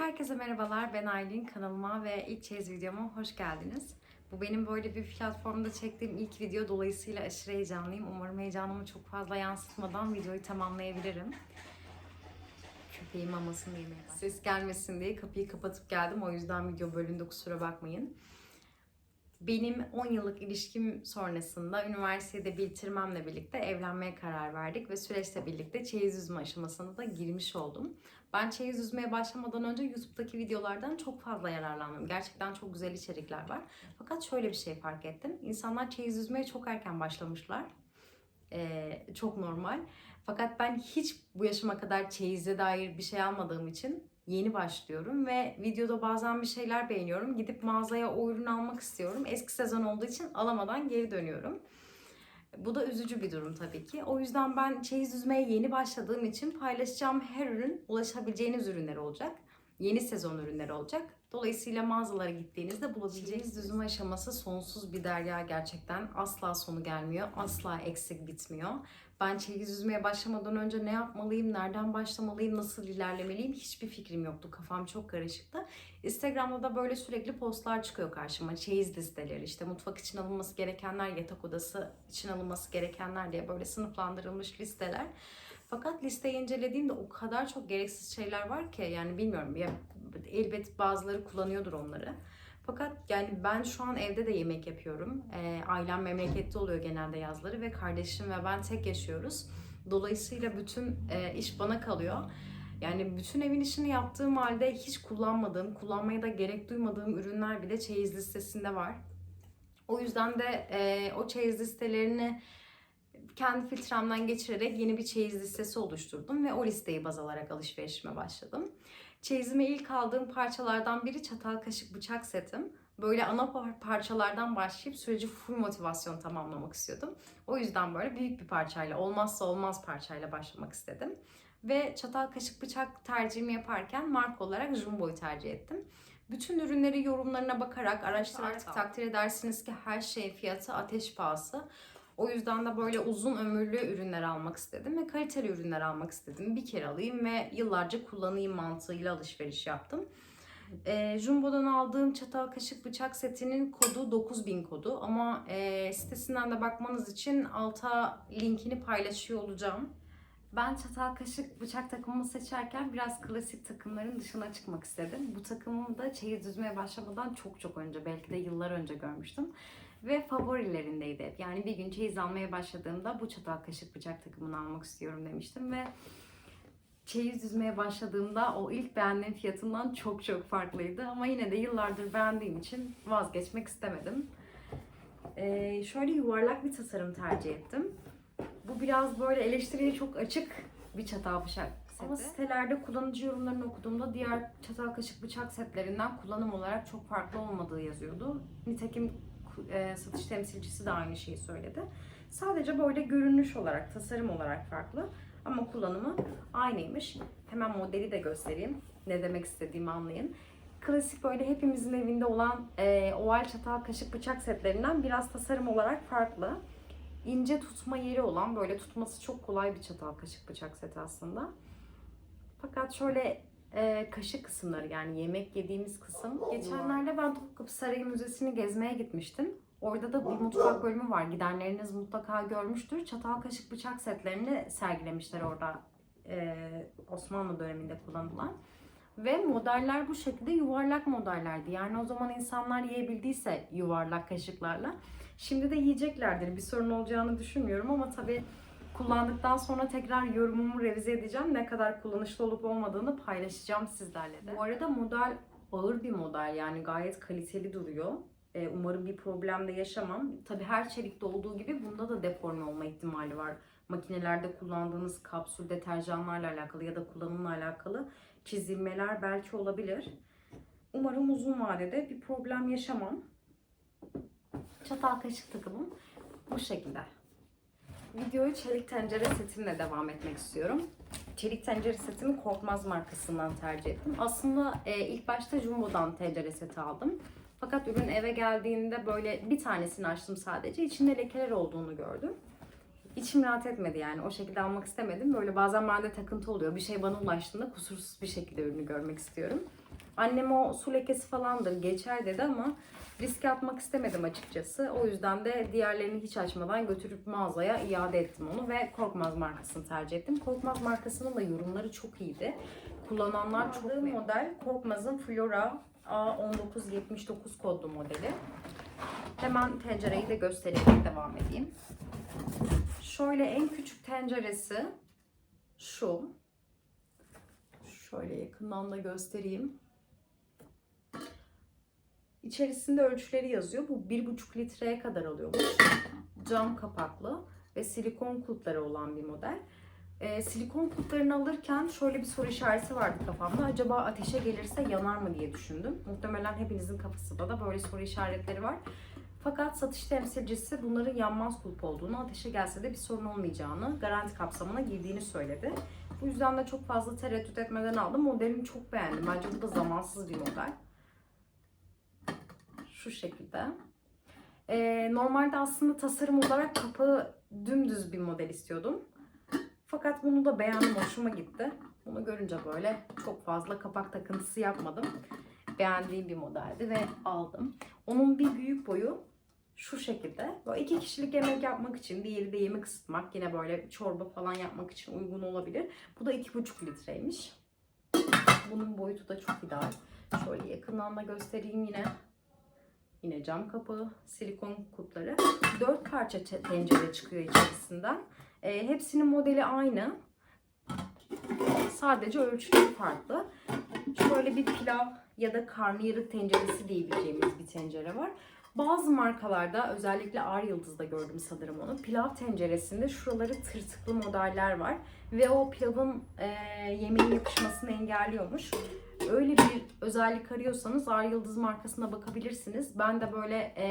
Herkese merhabalar, ben Aylin. Kanalıma ve ilk çeyiz videoma hoş geldiniz. Bu benim böyle bir platformda çektiğim ilk video dolayısıyla aşırı heyecanlıyım. Umarım heyecanımı çok fazla yansıtmadan videoyu tamamlayabilirim. Köpeğim mamasını yemeye başladı. Ses gelmesin diye kapıyı kapatıp geldim. O yüzden video bölündü kusura bakmayın. Benim 10 yıllık ilişkim sonrasında üniversitede bitirmemle birlikte evlenmeye karar verdik ve süreçle birlikte çeyiz üzme aşamasına da girmiş oldum. Ben çeyiz üzmeye başlamadan önce YouTube'daki videolardan çok fazla yararlandım. Gerçekten çok güzel içerikler var. Fakat şöyle bir şey fark ettim. İnsanlar çeyiz üzmeye çok erken başlamışlar. Ee, çok normal. Fakat ben hiç bu yaşıma kadar çeyize dair bir şey almadığım için yeni başlıyorum ve videoda bazen bir şeyler beğeniyorum. Gidip mağazaya o ürünü almak istiyorum. Eski sezon olduğu için alamadan geri dönüyorum. Bu da üzücü bir durum tabii ki. O yüzden ben çeyiz düzmeye yeni başladığım için paylaşacağım her ürün ulaşabileceğiniz ürünler olacak. Yeni sezon ürünleri olacak. Dolayısıyla mağazalara gittiğinizde bulabileceğiniz düzme aşaması sonsuz bir derya gerçekten. Asla sonu gelmiyor. Asla eksik bitmiyor. Ben çeyiz düzmeye başlamadan önce ne yapmalıyım, nereden başlamalıyım, nasıl ilerlemeliyim hiçbir fikrim yoktu. Kafam çok karışıktı. Instagram'da da böyle sürekli postlar çıkıyor karşıma. Çeyiz listeleri, işte mutfak için alınması gerekenler, yatak odası için alınması gerekenler diye böyle sınıflandırılmış listeler. Fakat listeyi incelediğimde o kadar çok gereksiz şeyler var ki yani bilmiyorum ya elbet bazıları kullanıyordur onları. Fakat yani ben şu an evde de yemek yapıyorum. Ee, ailem memlekette oluyor genelde yazları ve kardeşim ve ben tek yaşıyoruz. Dolayısıyla bütün e, iş bana kalıyor. Yani bütün evin işini yaptığım halde hiç kullanmadığım, kullanmaya da gerek duymadığım ürünler bile çeyiz listesinde var. O yüzden de e, o çeyiz listelerini kendi filtremden geçirerek yeni bir çeyiz listesi oluşturdum ve o listeyi baz alarak alışverişime başladım. Çeyizime ilk aldığım parçalardan biri çatal kaşık bıçak setim. Böyle ana par- parçalardan başlayıp süreci full motivasyon tamamlamak istiyordum. O yüzden böyle büyük bir parçayla, olmazsa olmaz parçayla başlamak istedim. Ve çatal kaşık bıçak tercihimi yaparken marka olarak Jumbo'yu tercih ettim. Bütün ürünleri yorumlarına bakarak araştırarak takdir edersiniz ki her şeyin fiyatı ateş pahası. O yüzden de böyle uzun ömürlü ürünler almak istedim ve kaliteli ürünler almak istedim. Bir kere alayım ve yıllarca kullanayım mantığıyla alışveriş yaptım. E, Jumbo'dan aldığım çatal kaşık bıçak setinin kodu 9000 kodu ama e, sitesinden de bakmanız için alta linkini paylaşıyor olacağım. Ben çatal kaşık bıçak takımımı seçerken biraz klasik takımların dışına çıkmak istedim. Bu takımımı da çeyiz düzmeye başlamadan çok çok önce belki de yıllar önce görmüştüm ve favorilerindeydi. Yani bir gün çeyiz almaya başladığımda bu çatal kaşık bıçak takımını almak istiyorum demiştim ve çeyiz düzmeye başladığımda o ilk beğendiğim fiyatından çok çok farklıydı ama yine de yıllardır beğendiğim için vazgeçmek istemedim. Ee, şöyle yuvarlak bir tasarım tercih ettim. Bu biraz böyle eleştiriye çok açık bir çatal bıçak seti. Ama sitelerde kullanıcı yorumlarını okuduğumda diğer çatal kaşık bıçak setlerinden kullanım olarak çok farklı olmadığı yazıyordu. Nitekim e, satış temsilcisi de aynı şeyi söyledi. Sadece böyle görünüş olarak, tasarım olarak farklı ama kullanımı aynıymış. Hemen modeli de göstereyim. Ne demek istediğimi anlayın. Klasik böyle hepimizin evinde olan e, oval çatal kaşık bıçak setlerinden biraz tasarım olarak farklı. İnce tutma yeri olan böyle tutması çok kolay bir çatal kaşık bıçak seti aslında. Fakat şöyle e, kaşık kısımları yani yemek yediğimiz kısım. Geçenlerde ben Topkapı Sarayı Müzesi'ni gezmeye gitmiştim. Orada da bir mutfak bölümü var. Gidenleriniz mutlaka görmüştür. Çatal kaşık bıçak setlerini sergilemişler orada e, Osmanlı döneminde kullanılan. Ve modeller bu şekilde yuvarlak modellerdi. Yani o zaman insanlar yiyebildiyse yuvarlak kaşıklarla. Şimdi de yiyeceklerdir. Bir sorun olacağını düşünmüyorum ama tabii kullandıktan sonra tekrar yorumumu revize edeceğim. Ne kadar kullanışlı olup olmadığını paylaşacağım sizlerle de. Bu arada model ağır bir model yani gayet kaliteli duruyor. Ee, umarım bir problem de yaşamam. Tabii her çelikte olduğu gibi bunda da deforme olma ihtimali var. Makinelerde kullandığınız kapsül deterjanlarla alakalı ya da kullanımla alakalı çizilmeler belki olabilir. Umarım uzun vadede bir problem yaşamam. Çatal kaşık takımım bu şekilde. Videoyu çelik tencere setimle devam etmek istiyorum. Çelik tencere setimi Korkmaz markasından tercih ettim. Aslında e, ilk başta Jumbo'dan tencere seti aldım. Fakat ürün eve geldiğinde böyle bir tanesini açtım sadece. İçinde lekeler olduğunu gördüm. İçim rahat etmedi yani. O şekilde almak istemedim. Böyle bazen bende takıntı oluyor. Bir şey bana ulaştığında kusursuz bir şekilde ürünü görmek istiyorum. Annem o su lekesi falandır geçer dedi ama riske atmak istemedim açıkçası. O yüzden de diğerlerini hiç açmadan götürüp mağazaya iade ettim onu ve Korkmaz markasını tercih ettim. Korkmaz markasının da yorumları çok iyiydi. Kullananlar çok memnun. model Korkmaz'ın Flora A1979 kodlu modeli. Hemen tencereyi de göstererek devam edeyim. Şöyle en küçük tenceresi şu. Şöyle yakından da göstereyim. İçerisinde ölçüleri yazıyor. Bu 1,5 litreye kadar alıyormuş. Cam kapaklı ve silikon kulpları olan bir model. Ee, silikon kulplarını alırken şöyle bir soru işareti vardı kafamda. Acaba ateşe gelirse yanar mı diye düşündüm. Muhtemelen hepinizin kafasında da böyle soru işaretleri var. Fakat satış temsilcisi bunların yanmaz kulp olduğunu, ateşe gelse de bir sorun olmayacağını, garanti kapsamına girdiğini söyledi. Bu yüzden de çok fazla tereddüt etmeden aldım. Modelini çok beğendim. Bence bu da zamansız bir model. Şu şekilde. Ee, normalde aslında tasarım olarak kapağı dümdüz bir model istiyordum. Fakat bunu da beğendim, hoşuma gitti. Bunu görünce böyle çok fazla kapak takıntısı yapmadım. Beğendiğim bir modeldi ve aldım. Onun bir büyük boyu şu şekilde. Böyle iki kişilik yemek yapmak için, diğeri de yemek ısıtmak, yine böyle çorba falan yapmak için uygun olabilir. Bu da iki buçuk litreymiş. Bunun boyutu da çok ideal. Şöyle yakından da göstereyim yine. Yine cam kapağı, silikon kupları. Dört parça te- tencere çıkıyor içerisinden. E, hepsinin modeli aynı. Sadece ölçüleri farklı. Şöyle bir pilav ya da karnıyarık tenceresi diyebileceğimiz bir tencere var. Bazı markalarda özellikle Ar Yıldız'da gördüm sanırım onu. Pilav tenceresinde şuraları tırtıklı modeller var. Ve o pilavın e, yemeğin yapışmasını engelliyormuş. Öyle bir özellik arıyorsanız Ar Yıldız markasına bakabilirsiniz. Ben de böyle e,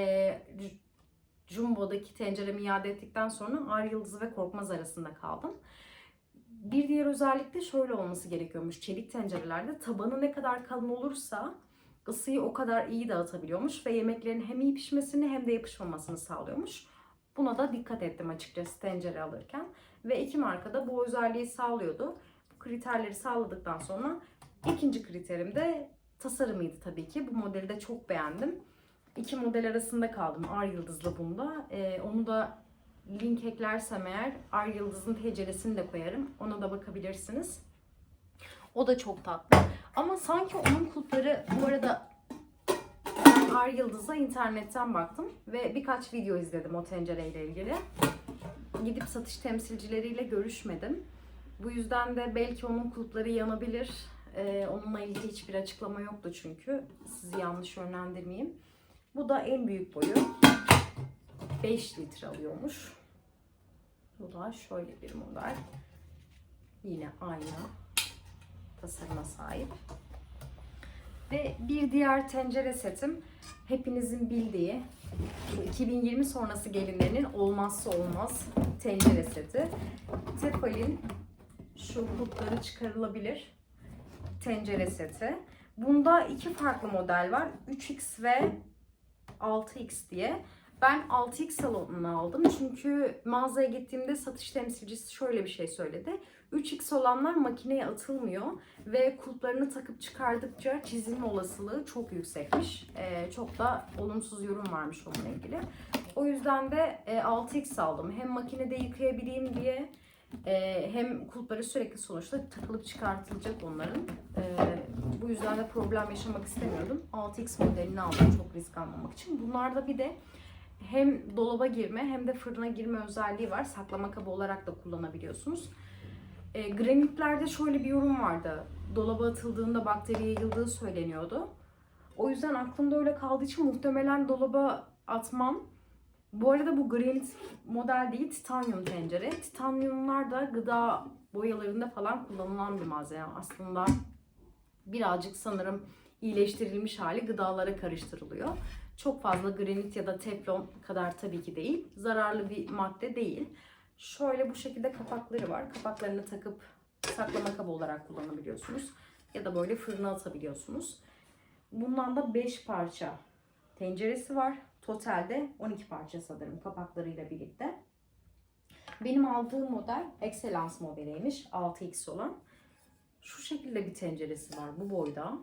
Jumbo'daki tenceremi iade ettikten sonra Ar Yıldız ve Korkmaz arasında kaldım. Bir diğer özellik de şöyle olması gerekiyormuş. Çelik tencerelerde tabanı ne kadar kalın olursa ısıyı o kadar iyi dağıtabiliyormuş ve yemeklerin hem iyi pişmesini hem de yapışmamasını sağlıyormuş. Buna da dikkat ettim açıkçası tencere alırken. Ve iki marka da bu özelliği sağlıyordu. Bu kriterleri sağladıktan sonra ikinci kriterim de tasarımıydı tabii ki. Bu modeli de çok beğendim. İki model arasında kaldım. Ar Yıldız'la bunda. Ee, onu da link eklersem eğer Ar Yıldız'ın tenceresini de koyarım. Ona da bakabilirsiniz. O da çok tatlı. Ama sanki onun kulpları bu arada ben Ar Yıldız'a internetten baktım ve birkaç video izledim o tencereyle ilgili. Gidip satış temsilcileriyle görüşmedim. Bu yüzden de belki onun kulpları yanabilir. Ee, onunla ilgili hiçbir açıklama yoktu çünkü. Sizi yanlış yönlendirmeyeyim. Bu da en büyük boyu. 5 litre alıyormuş. Bu da şöyle bir model. Yine aynı tasarıma sahip. Ve bir diğer tencere setim hepinizin bildiği şu 2020 sonrası gelinlerinin olmazsa olmaz tencere seti. Tefal'in şu kulpları çıkarılabilir tencere seti. Bunda iki farklı model var. 3X ve 6X diye. Ben 6X salonunu aldım çünkü mağazaya gittiğimde satış temsilcisi şöyle bir şey söyledi. 3X olanlar makineye atılmıyor ve kulplarını takıp çıkardıkça çizilme olasılığı çok yüksekmiş. Ee, çok da olumsuz yorum varmış onunla ilgili. O yüzden de e, 6X aldım. Hem makinede yıkayabileyim diye e, hem kulpları sürekli sonuçta takılıp çıkartılacak onların. E, bu yüzden de problem yaşamak istemiyordum. 6X modelini aldım çok risk almamak için. Bunlarda bir de hem dolaba girme hem de fırına girme özelliği var. Saklama kabı olarak da kullanabiliyorsunuz. E, granitlerde şöyle bir yorum vardı. Dolaba atıldığında bakteri yayıldığı söyleniyordu. O yüzden aklımda öyle kaldığı için muhtemelen dolaba atmam. Bu arada bu granit model değil, titanyum tencere. Titanyumlar da gıda boyalarında falan kullanılan bir malzeme aslında. Birazcık sanırım iyileştirilmiş hali gıdalara karıştırılıyor. Çok fazla granit ya da teflon kadar tabii ki değil. Zararlı bir madde değil. Şöyle bu şekilde kapakları var. Kapaklarını takıp saklama kabı olarak kullanabiliyorsunuz. Ya da böyle fırına atabiliyorsunuz. Bundan da 5 parça tenceresi var. Totalde 12 parça sanırım kapaklarıyla birlikte. Benim aldığım model Excellence modeliymiş. 6X olan. Şu şekilde bir tenceresi var bu boyda.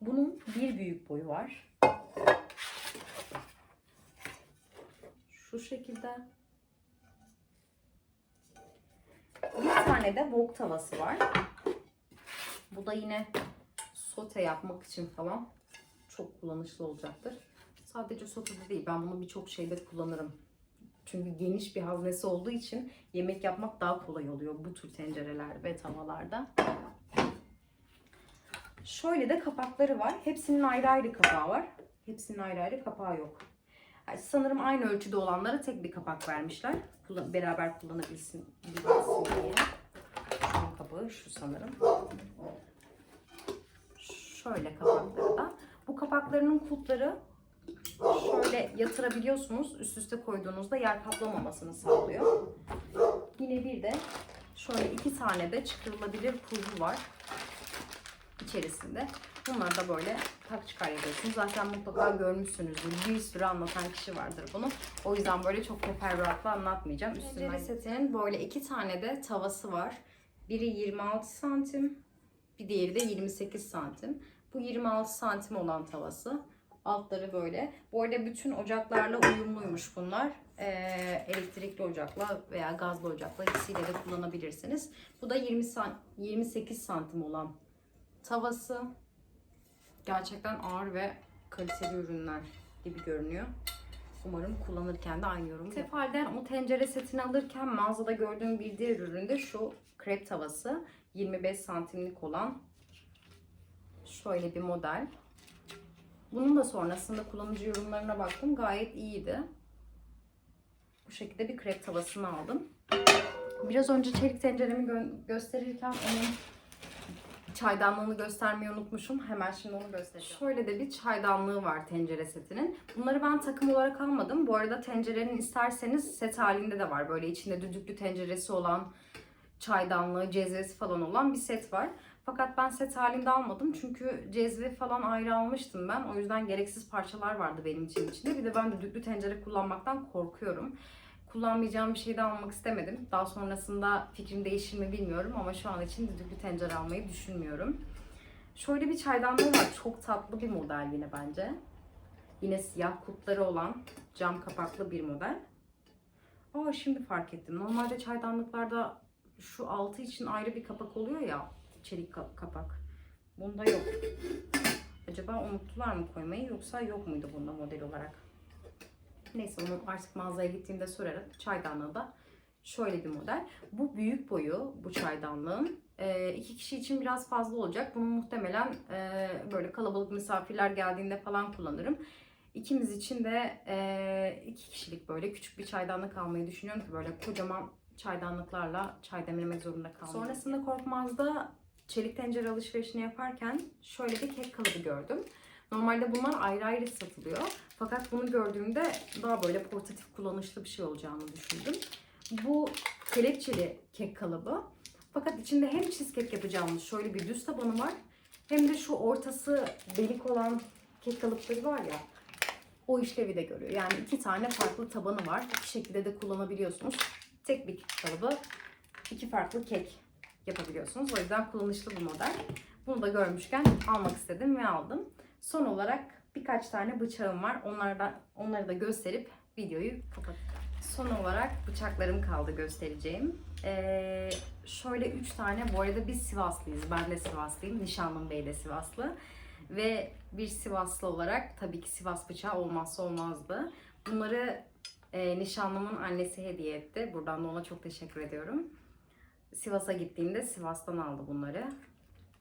Bunun bir büyük boyu var. Şu şekilde. Bir tane de wok tavası var. Bu da yine sote yapmak için falan çok kullanışlı olacaktır. Sadece sotede değil ben bunu birçok şeyde kullanırım. Çünkü geniş bir haznesi olduğu için yemek yapmak daha kolay oluyor bu tür tencereler ve tavalarda. Şöyle de kapakları var. Hepsinin ayrı ayrı kapağı var. Hepsinin ayrı ayrı kapağı yok. Sanırım aynı ölçüde olanlara tek bir kapak vermişler. Beraber kullanabilsin bilsin diye. Şunun kapağı şu sanırım. Şöyle kapakları da. Bu kapaklarının kulpları şöyle yatırabiliyorsunuz. Üst üste koyduğunuzda yer kaplamamasını sağlıyor. Yine bir de şöyle iki tane de çıkarılabilir kulbu var içerisinde. Bunlar da böyle tak çıkar yapıyorsunuz. Zaten mutlaka görmüşsünüzdür. Bir sürü anlatan kişi vardır bunu. O yüzden böyle çok teferruatla anlatmayacağım. Tencere setinin böyle iki tane de tavası var. Biri 26 santim, bir diğeri de 28 santim. Bu 26 santim olan tavası. Altları böyle. Bu arada bütün ocaklarla uyumluymuş bunlar. Ee, elektrikli ocakla veya gazlı ocakla ikisiyle de kullanabilirsiniz. Bu da 20 san 28 santim olan tavası. Gerçekten ağır ve kaliteli ürünler gibi görünüyor. Umarım kullanırken de aynı yorum. Tefal'den o tencere setini alırken mağazada gördüğüm bir diğer ürün de şu krep tavası. 25 santimlik olan şöyle bir model. Bunun da sonrasında kullanıcı yorumlarına baktım. Gayet iyiydi. Bu şekilde bir krep tavasını aldım. Biraz önce çelik tenceremi gö- gösterirken onun çaydanlığını göstermeyi unutmuşum. Hemen şimdi onu göstereceğim. Şöyle de bir çaydanlığı var tencere setinin. Bunları ben takım olarak almadım. Bu arada tencerenin isterseniz set halinde de var. Böyle içinde düdüklü tenceresi olan, çaydanlığı, cezvesi falan olan bir set var. Fakat ben set halinde almadım çünkü cezve falan ayrı almıştım ben. O yüzden gereksiz parçalar vardı benim için içinde. Bir de ben düdüklü tencere kullanmaktan korkuyorum. Kullanmayacağım bir şey de almak istemedim. Daha sonrasında fikrim değişir mi bilmiyorum ama şu an için düdüklü tencere almayı düşünmüyorum. Şöyle bir çaydanlığı var. Çok tatlı bir model yine bence. Yine siyah kutları olan cam kapaklı bir model. Aa şimdi fark ettim. Normalde çaydanlıklarda şu altı için ayrı bir kapak oluyor ya. Çelik ka- kapak. Bunda yok. Acaba unuttular mı koymayı yoksa yok muydu bunda model olarak? Neyse onu artık mağazaya gittiğimde sorarım. Çaydanlığı da şöyle bir model. Bu büyük boyu bu çaydanlığın. Ee, iki kişi için biraz fazla olacak. Bunu muhtemelen e, böyle kalabalık misafirler geldiğinde falan kullanırım. İkimiz için de e, iki kişilik böyle küçük bir çaydanlık almayı düşünüyorum ki böyle kocaman çaydanlıklarla çay demlemek zorunda kalmayayım. Sonrasında Korkmaz'da çelik tencere alışverişini yaparken şöyle bir kek kalıbı gördüm. Normalde bunlar ayrı ayrı satılıyor. Fakat bunu gördüğümde daha böyle portatif kullanışlı bir şey olacağını düşündüm. Bu kelepçeli kek kalıbı. Fakat içinde hem cheesecake yapacağımız şöyle bir düz tabanı var. Hem de şu ortası delik olan kek kalıpları var ya. O işlevi de görüyor. Yani iki tane farklı tabanı var. İki şekilde de kullanabiliyorsunuz. Tek bir kalıbı, iki farklı kek yapabiliyorsunuz. O yüzden kullanışlı bir model. Bunu da görmüşken almak istedim ve aldım. Son olarak birkaç tane bıçağım var. Onlardan onları da gösterip videoyu kapatacağım. Son olarak bıçaklarım kaldı göstereceğim. Ee, şöyle üç tane. Bu arada biz Sivaslıyız. Ben de Sivaslıyım. Nişanlım Bey de Sivaslı. Ve bir Sivaslı olarak tabii ki Sivas bıçağı olmazsa olmazdı. Bunları e, nişanlımın annesi hediye etti. Buradan da ona çok teşekkür ediyorum. Sivas'a gittiğinde Sivas'tan aldı bunları.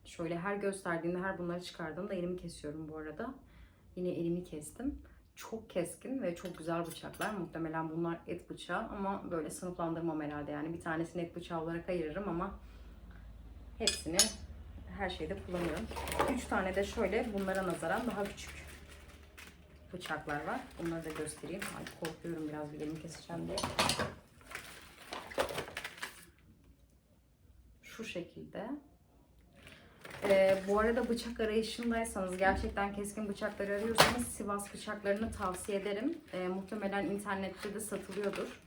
Şöyle her gösterdiğinde her bunları çıkardığımda elimi kesiyorum bu arada. Yine elimi kestim. Çok keskin ve çok güzel bıçaklar. Muhtemelen bunlar et bıçağı ama böyle sınıflandırmam herhalde. Yani bir tanesini et bıçağı olarak ayırırım ama hepsini her şeyde kullanıyorum. Üç tane de şöyle bunlara nazaran daha küçük bıçaklar var. Bunları da göstereyim. Ay korkuyorum biraz bir elimi keseceğim diye. Şu şekilde. Ee, bu arada bıçak arayışındaysanız, gerçekten keskin bıçakları arıyorsanız Sivas bıçaklarını tavsiye ederim. Ee, muhtemelen internette de satılıyordur.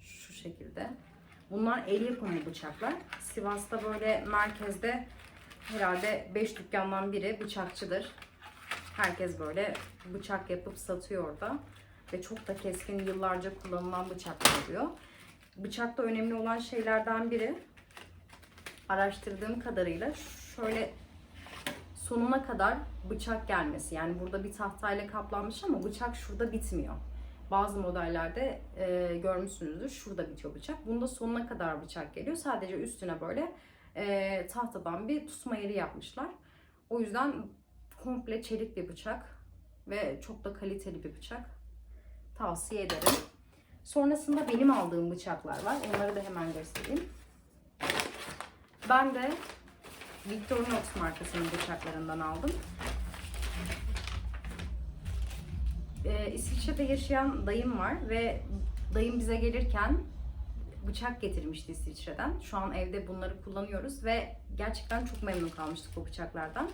Şu şekilde. Bunlar el yapımı bıçaklar. Sivas'ta böyle merkezde herhalde 5 dükkandan biri bıçakçıdır. Herkes böyle bıçak yapıp satıyor orada. Ve çok da keskin yıllarca kullanılan bıçaklar oluyor. Bıçakta önemli olan şeylerden biri araştırdığım kadarıyla şöyle sonuna kadar bıçak gelmesi. Yani burada bir tahtayla kaplanmış ama bıçak şurada bitmiyor. Bazı modellerde e, görmüşsünüzdür. Şurada bitiyor bıçak. Bunda sonuna kadar bıçak geliyor. Sadece üstüne böyle e, tahtadan bir tutma yeri yapmışlar. O yüzden komple çelik bir bıçak ve çok da kaliteli bir bıçak. Tavsiye ederim. Sonrasında benim aldığım bıçaklar var. Onları da hemen göstereyim. Ben de Victorinox markasının bıçaklarından aldım. Ee, İsviçre'de yaşayan dayım var ve dayım bize gelirken bıçak getirmişti İsviçre'den. Şu an evde bunları kullanıyoruz ve gerçekten çok memnun kalmıştık bu bıçaklardan.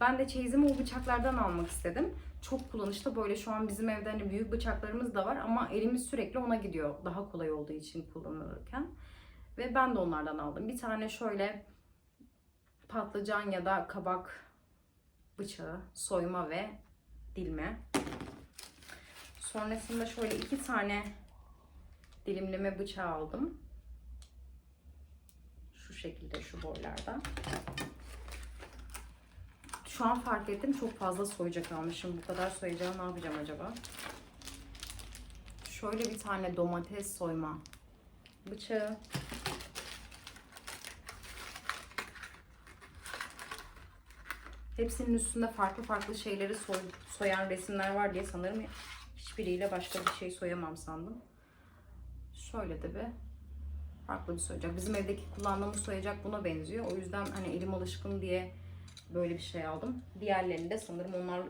Ben de çeyizimi o bıçaklardan almak istedim. Çok kullanışlı böyle şu an bizim evde hani büyük bıçaklarımız da var ama elimiz sürekli ona gidiyor. Daha kolay olduğu için kullanılırken. Ve ben de onlardan aldım. Bir tane şöyle patlıcan ya da kabak bıçağı, soyma ve dilme. Sonrasında şöyle iki tane dilimleme bıçağı aldım. Şu şekilde şu boylarda. Şu an fark ettim çok fazla soyacak almışım. Bu kadar soyacağım ne yapacağım acaba? Şöyle bir tane domates soyma bıçağı. Hepsinin üstünde farklı farklı şeyleri soy, soyan resimler var diye sanırım hiçbiriyle başka bir şey soyamam sandım. Şöyle de bir farklı bir soyacak. Bizim evdeki kullandığımız soyacak buna benziyor. O yüzden hani elim alışkın diye böyle bir şey aldım. Diğerlerini de sanırım onlar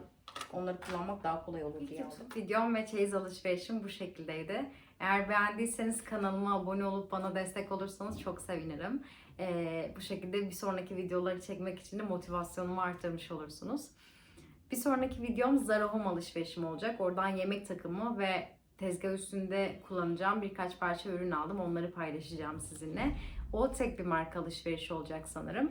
onları kullanmak daha kolay olur diye aldım. Videom ve çeyiz alışverişim bu şekildeydi. Eğer beğendiyseniz kanalıma abone olup bana destek olursanız çok sevinirim. Ee, bu şekilde bir sonraki videoları çekmek için de motivasyonumu arttırmış olursunuz. Bir sonraki videom Zara Home alışverişim olacak. Oradan yemek takımı ve tezgah üstünde kullanacağım birkaç parça ürün aldım. Onları paylaşacağım sizinle. O tek bir marka alışverişi olacak sanırım.